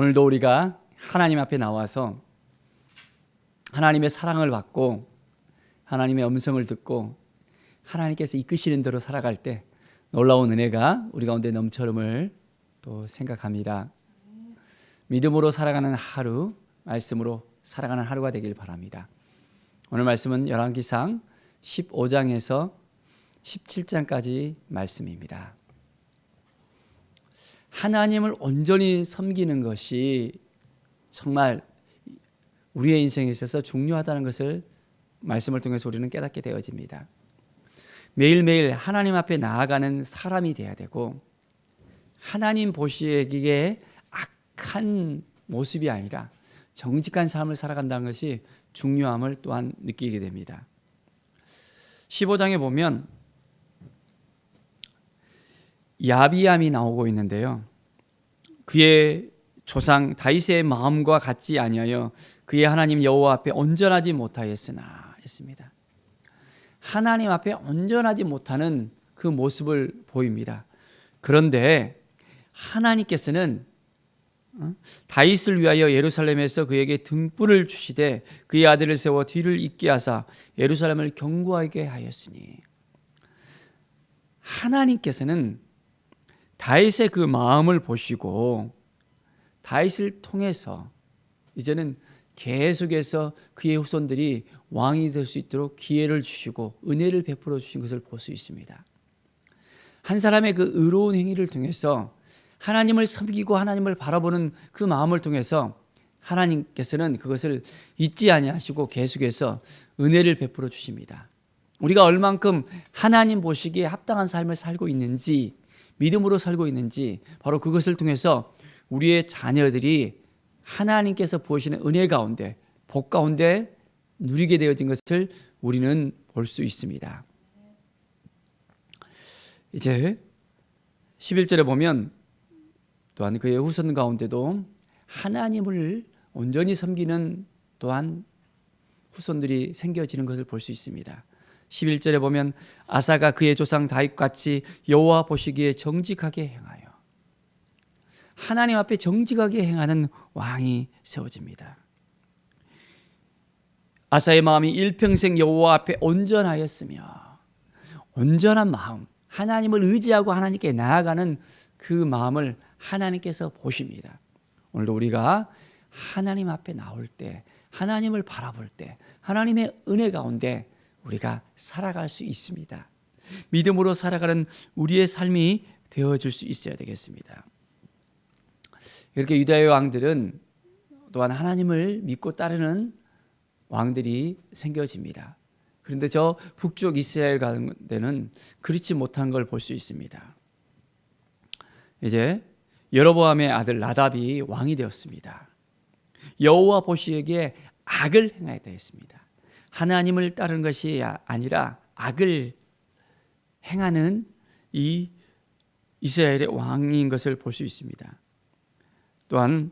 오늘도 우리가 하나님 앞에 나와서 하나님의 사랑을 받고 하나님의 음성을 듣고 하나님께서 이끄시는 대로 살아갈 때 놀라운 은혜가 우리 가운데 넘쳐름을 또 생각합니다. 믿음으로 살아가는 하루, 말씀으로 살아가는 하루가 되길 바랍니다. 오늘 말씀은 열왕기상 15장에서 17장까지 말씀입니다. 하나님을 온전히 섬기는 것이 정말 우리의 인생에 있어서 중요하다는 것을 말씀을 통해서 우리는 깨닫게 되어집니다. 매일매일 하나님 앞에 나아가는 사람이 돼야 되고 하나님 보시기에 악한 모습이 아니라 정직한 삶을 살아간다는 것이 중요함을 또한 느끼게 됩니다. 15장에 보면 야비암이 나오고 있는데요. 그의 조상 다윗의 마음과 같지 아니하여 그의 하나님 여호와 앞에 온전하지 못하였으나 했습니다. 하나님 앞에 온전하지 못하는 그 모습을 보입니다. 그런데 하나님께서는 어? 다윗을 위하여 예루살렘에서 그에게 등불을 주시되 그의 아들을 세워 뒤를 잇게 하사 예루살렘을 견고하게 하였으니 하나님께서는 다윗의 그 마음을 보시고 다윗을 통해서 이제는 계속해서 그의 후손들이 왕이 될 수 있도록 기회를 주시고 은혜를 베풀어 주신 것을 볼 수 있습니다. 한 사람의 그 의로운 행위를 통해서 하나님을 섬기고 하나님을 바라보는 그 마음을 통해서 하나님께서는 그것을 잊지 아니하시고 계속해서 은혜를 베풀어 주십니다. 우리가 얼만큼 하나님 보시기에 합당한 삶을 살고 있는지 믿음으로 살고 있는지 바로 그것을 통해서 우리의 자녀들이 하나님께서 부으시는 은혜 가운데 복 가운데 누리게 되어진 것을 우리는 볼 수 있습니다. 이제 11절에 보면 또한 그의 후손 가운데도 하나님을 온전히 섬기는 또한 후손들이 생겨지는 것을 볼 수 있습니다. 11절에 보면 아사가 그의 조상 다윗 같이 여호와 보시기에 정직하게 행하여 하나님 앞에 정직하게 행하는 왕이 세워집니다. 아사의 마음이 일평생 여호와 앞에 온전하였으며 온전한 마음, 하나님을 의지하고 하나님께 나아가는 그 마음을 하나님께서 보십니다. 오늘도 우리가 하나님 앞에 나올 때, 하나님을 바라볼 때, 하나님의 은혜 가운데 우리가 살아갈 수 있습니다. 믿음으로 살아가는 우리의 삶이 되어줄 수 있어야 되겠습니다. 이렇게 유다의 왕들은 또한 하나님을 믿고 따르는 왕들이 생겨집니다. 그런데 저 북쪽 이스라엘 가운데는 그렇지 못한 걸 볼 수 있습니다. 이제 여로보암의 아들 나답이 왕이 되었습니다. 여호와 보시기에 악을 행하였다 했습니다. 하나님을 따르는 것이 아니라 악을 행하는 이 이스라엘의 왕인 것을 볼 수 있습니다. 또한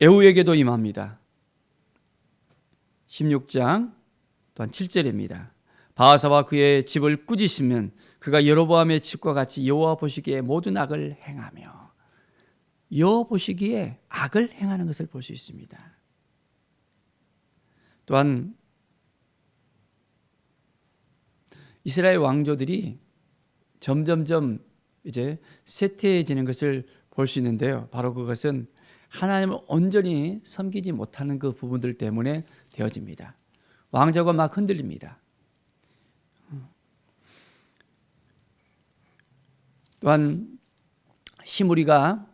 에후에게도 임합니다. 16장 또한 7절입니다. 바하사와 그의 집을 꾸짖으면 그가 여로보암의 집과 같이 여호와 보시기에 모든 악을 행하며 여호와 보시기에 악을 행하는 것을 볼 수 있습니다. 또한 이스라엘 왕조들이 점점점 이제 쇠퇴해지는 것을 볼 수 있는데요. 바로 그것은 하나님을 온전히 섬기지 못하는 그 부분들 때문에 되어집니다. 왕조가 막 흔들립니다. 또한 시므리가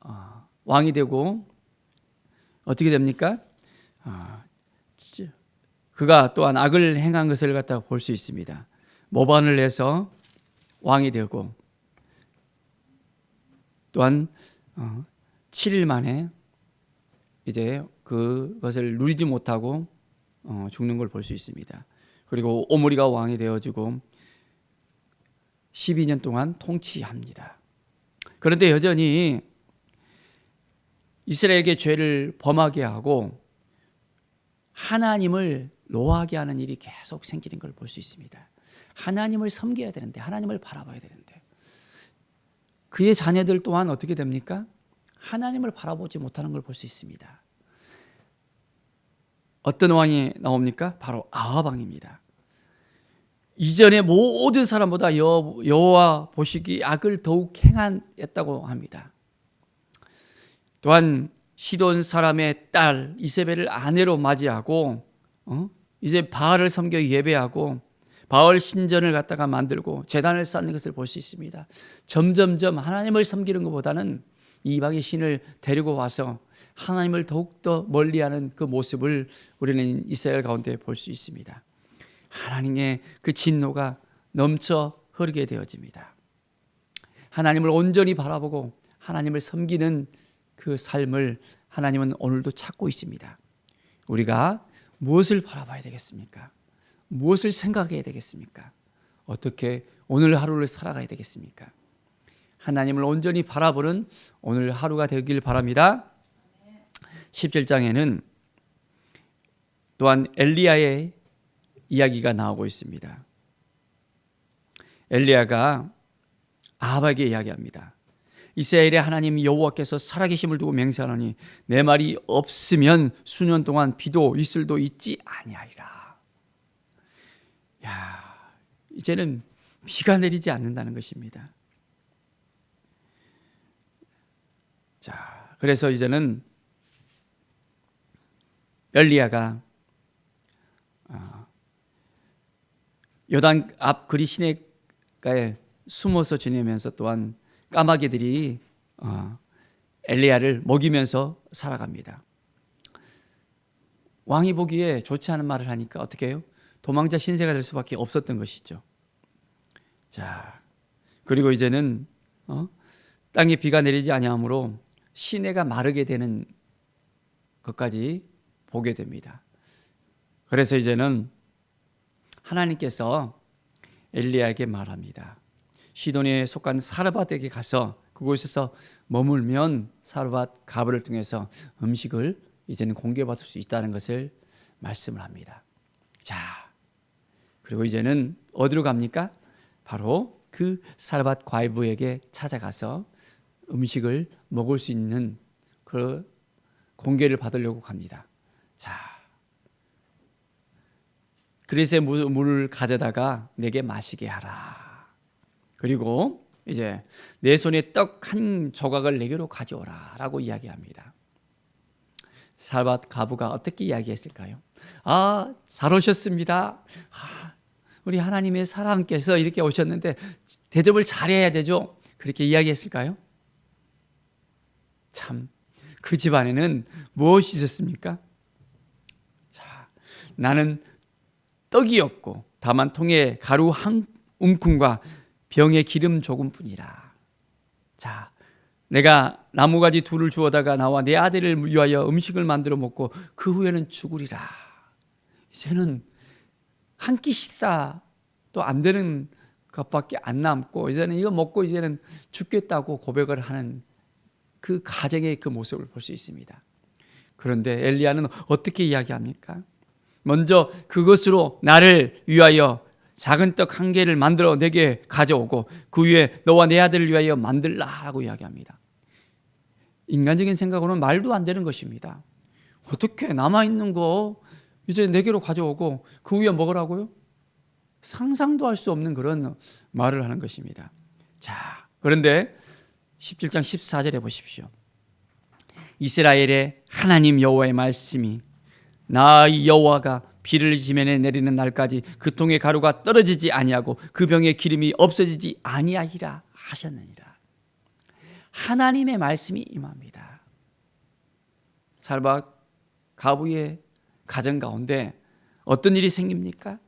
어, 왕이 되고 어떻게 됩니까? 어, 그가 또한 악을 행한 것을 갖다 볼 수 있습니다. 모반을 내서 왕이 되고 또한 7일 어, 만에 이제 그것을 누리지 못하고 죽는 걸 볼 수 있습니다. 그리고 오므리가 왕이 되어지고 12년 동안 통치합니다. 그런데 여전히 이스라엘에게 죄를 범하게 하고 하나님을 노하게 하는 일이 계속 생기는 걸 볼 수 있습니다. 하나님을 섬겨야 되는데 하나님을 바라봐야 되는데 그의 자녀들 또한 어떻게 됩니까? 하나님을 바라보지 못하는 걸 볼 수 있습니다. 어떤 왕이 나옵니까? 바로 아합 왕입니다. 이전의 모든 사람보다 여, 여호와 보시기 악을 더욱 행한했다고 합니다. 또한 시돈 사람의 딸 이세벨을 아내로 맞이하고 어? 이제 바알을 섬겨 예배하고 바알 신전을 갖다가 만들고 재단을 쌓는 것을 볼 수 있습니다. 점점점 하나님을 섬기는 것보다는 이방의 신을 데리고 와서 하나님을 더욱더 멀리하는 그 모습을 우리는 이스라엘 가운데 볼 수 있습니다. 하나님의 그 진노가 넘쳐 흐르게 되어집니다. 하나님을 온전히 바라보고 하나님을 섬기는 그 삶을 하나님은 오늘도 찾고 있습니다. 우리가 무엇을 바라봐야 되겠습니까? 무엇을 생각해야 되겠습니까? 어떻게 오늘 하루를 살아가야 되겠습니까? 하나님을 온전히 바라보는 오늘 하루가 되길 바랍니다. 17장에는 또한 엘리야의 이야기가 나오고 있습니다. 엘리야가 아합에게 이야기합니다. 이스라엘의 하나님 여호와께서 살아계심을 두고 맹세하노니 내 말이 없으면 수년 동안 비도 이슬도 있지 아니하리라. 야, 이제는 비가 내리지 않는다는 것입니다. 자, 그래서 이제는 엘리야가 요단 앞 그리 시내가에 숨어서 지내면서 또한 까마귀들이 어, 엘리야를 먹이면서 살아갑니다. 왕이 보기에 좋지 않은 말을 하니까 어떻게 해요? 도망자 신세가 될 수밖에 없었던 것이죠. 자, 그리고 이제는 어? 땅에 비가 내리지 아니하므로 시내가 마르게 되는 것까지 보게 됩니다. 그래서 이제는 하나님께서 엘리야에게 말합니다. 시돈에 속한 사르밧에게 가서 그곳에서 머물면 사르밧 가브를 통해서 음식을 이제는 공개받을 수 있다는 것을 말씀을 합니다. 자, 그리고 이제는 어디로 갑니까? 바로 그 사르밧 과부에게 찾아가서 음식을 먹을 수 있는 그 공개를 받으려고 갑니다. 자, 그릇에 물을 가져다가 내게 마시게 하라. 그리고 이제 내 손에 떡 한 조각을 내게로 가져오라라고 이야기합니다. 살밧 가부가 어떻게 이야기했을까요? 아, 잘 오셨습니다. 아, 우리 하나님의 사람께서 이렇게 오셨는데 대접을 잘해야 되죠. 그렇게 이야기했을까요? 참, 그 집안에는 무엇이 있었습니까? 자, 나는 떡이었고 다만 통에 가루 한 움큼과 병에 기름 조금뿐이라. 자, 내가 나무가지 둘을 주어다가 나와 내 아들을 위하여 음식을 만들어 먹고 그 후에는 죽으리라. 이제는 한 끼 식사도 안 되는 것밖에 안 남고 이제는 이거 먹고 이제는 죽겠다고 고백을 하는 그 가정의 그 모습을 볼 수 있습니다. 그런데 엘리야는 어떻게 이야기합니까? 먼저 그것으로 나를 위하여 작은 떡 한 개를 만들어 내게 가져오고 그 위에 너와 내 아들을 위하여 만들라라고 이야기합니다. 인간적인 생각으로는 말도 안 되는 것입니다. 어떻게 남아 있는 거 이제 내게로 가져오고 그 위에 먹으라고요? 상상도 할 수 없는 그런 말을 하는 것입니다. 자, 그런데 17장 14절에 보십시오. 이스라엘의 하나님 여호와의 말씀이 나 여호와가 비를 지면에 내리는 날까지 그 통의 가루가 떨어지지 아니하고 그 병의 기름이 없어지지 아니하리라 하셨느니라. 하나님의 말씀이 임합니다. 살박 가부의 가정 가운데 어떤 일이 생깁니까?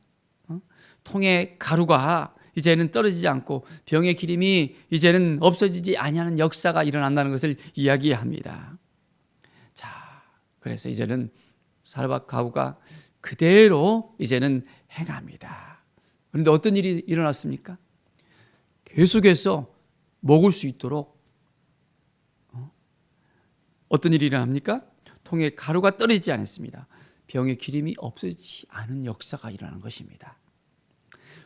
어? 통의 가루가 이제는 떨어지지 않고 병의 기름이 이제는 없어지지 아니하는 역사가 일어난다는 것을 이야기합니다. 자, 그래서 이제는 살박 가부가 그대로 이제는 행합니다. 그런데 어떤 일이 일어났습니까? 계속해서 먹을 수 있도록 어? 어떤 일이 일어납니까? 통에 가루가 떨어지지 않았습니다. 병의 기름이 없어지지 않은 역사가 일어나는 것입니다.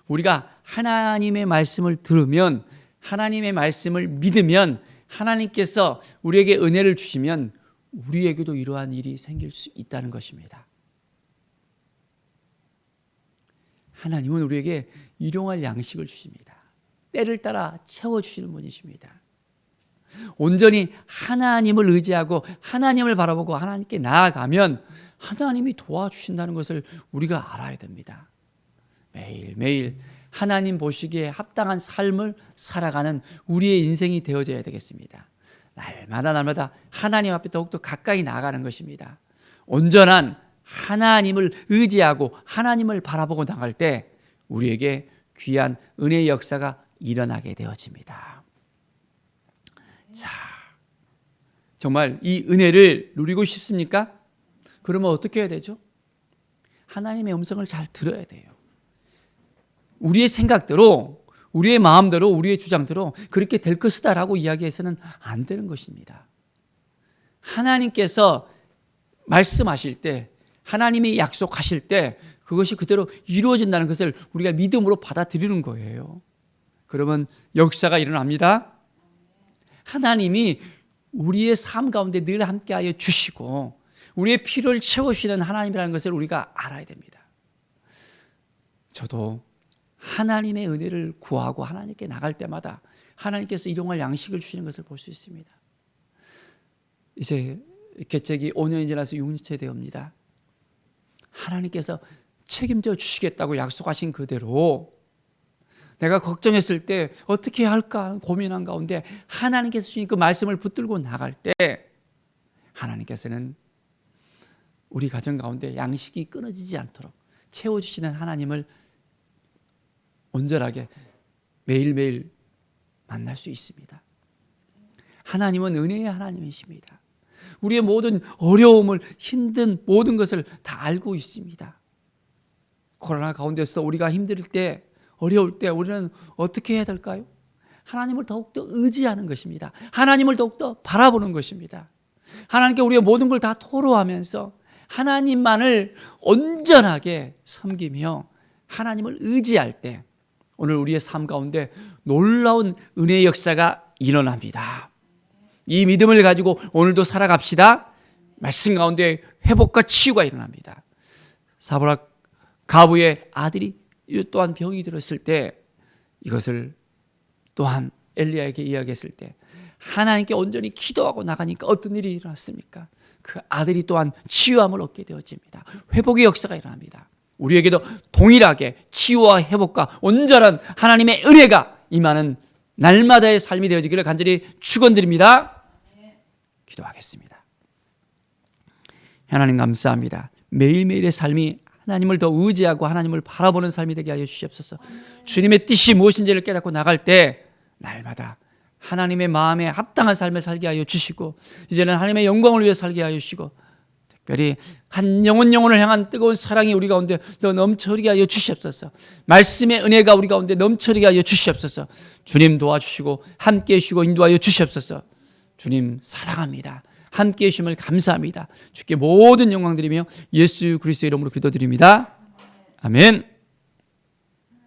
우리가 하나님의 말씀을 들으면 하나님의 말씀을 믿으면 하나님께서 우리에게 은혜를 주시면 우리에게도 이러한 일이 생길 수 있다는 것입니다. 하나님은 우리에게 일용할 양식을 주십니다. 때를 따라 채워주시는 분이십니다. 온전히 하나님을 의지하고 하나님을 바라보고 하나님께 나아가면 하나님이 도와주신다는 것을 우리가 알아야 됩니다. 매일매일 하나님 보시기에 합당한 삶을 살아가는 우리의 인생이 되어져야 되겠습니다. 날마다 날마다 하나님 앞에 더욱더 가까이 나아가는 것입니다. 온전한 하나님을 의지하고 하나님을 바라보고 나갈 때 우리에게 귀한 은혜의 역사가 일어나게 되어집니다. 자, 정말 이 은혜를 누리고 싶습니까? 그러면 어떻게 해야 되죠? 하나님의 음성을 잘 들어야 돼요. 우리의 생각대로, 우리의 마음대로, 우리의 주장대로 그렇게 될 것이다라고 이야기해서는 안 되는 것입니다. 하나님께서 말씀하실 때, 하나님이 약속하실 때 그것이 그대로 이루어진다는 것을 우리가 믿음으로 받아들이는 거예요. 그러면 역사가 일어납니다. 하나님이 우리의 삶 가운데 늘 함께하여 주시고 우리의 필요를 채우시는 하나님이라는 것을 우리가 알아야 됩니다. 저도 하나님의 은혜를 구하고 하나님께 나갈 때마다 하나님께서 일용할 양식을 주시는 것을 볼 수 있습니다. 이제 개책이 5년이 지나서 6년째 되옵니다. 하나님께서 책임져 주시겠다고 약속하신 그대로 내가 걱정했을 때 어떻게 할까 고민한 가운데 하나님께서 주신 그 말씀을 붙들고 나갈 때 하나님께서는 우리 가정 가운데 양식이 끊어지지 않도록 채워주시는 하나님을 온전하게 매일매일 만날 수 있습니다. 하나님은 은혜의 하나님이십니다. 우리의 모든 어려움을 힘든 모든 것을 다 알고 있습니다. 코로나 가운데서 우리가 힘들 때 어려울 때 우리는 어떻게 해야 될까요? 하나님을 더욱더 의지하는 것입니다. 하나님을 더욱더 바라보는 것입니다. 하나님께 우리의 모든 걸 다 토로하면서 하나님만을 온전하게 섬기며 하나님을 의지할 때 오늘 우리의 삶 가운데 놀라운 은혜의 역사가 일어납니다. 이 믿음을 가지고 오늘도 살아갑시다. 말씀 가운데 회복과 치유가 일어납니다. 사브락 가부의 아들이 또한 병이 들었을 때 이것을 또한 엘리야에게 이야기했을 때 하나님께 온전히 기도하고 나가니까 어떤 일이 일어났습니까? 그 아들이 또한 치유함을 얻게 되어집니다. 회복의 역사가 일어납니다. 우리에게도 동일하게 치유와 회복과 온전한 하나님의 은혜가 임하는 날마다의 삶이 되어지기를 간절히 축원드립니다. 기도하겠습니다. 하나님 감사합니다. 매일매일의 삶이 하나님을 더 의지하고 하나님을 바라보는 삶이 되게 하여 주시옵소서. 주님의 뜻이 무엇인지를 깨닫고 나갈 때 날마다 하나님의 마음에 합당한 삶을 살게 하여 주시고 이제는 하나님의 영광을 위해 살게 하여 주시고 특별히 한 영혼 영혼을 향한 뜨거운 사랑이 우리 가운데 더 넘쳐리게 하여 주시옵소서. 말씀의 은혜가 우리 가운데 넘쳐리게 하여 주시옵소서. 주님 도와주시고 함께 해주시고 인도하여 주시옵소서. 주님 사랑합니다. 함께 해주심을 감사합니다. 주께 모든 영광 드리며 예수 그리스도의 이름으로 기도드립니다. 아멘.